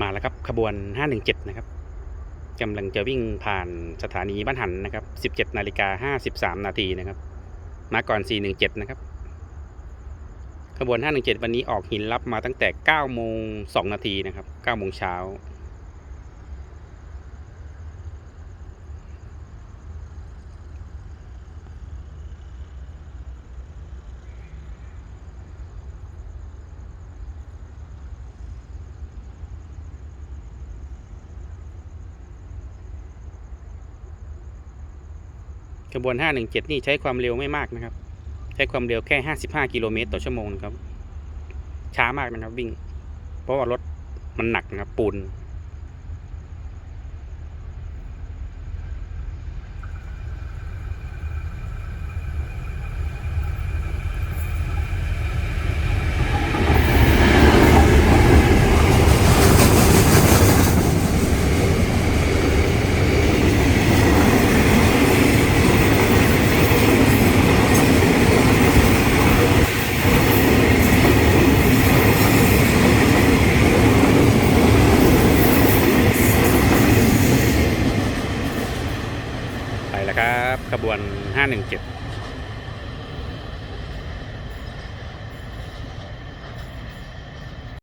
มาแล้วครับขบวน 517 นะครับกำลังจะวิ่งผ่านสถานีบ้านหันนะครับ 17นาฬิกา53 นาทีนะครับ มาก่อน 417 นะครับ ขบวน 517 วันนี้ออกหินรับมาตั้งแต่9โมง2นาทีนะครับ9โมงเช้า ขบวน 517 นี่ใช้ความเร็วไม่มากนะครับ ใช้ความเร็วแค่ 55 กิโลเมตรต่อชั่วโมงนะครับ ช้ามากนะครับวิ่ง เพราะว่ารถมันหนักนะครับปูน ครับขบวน 517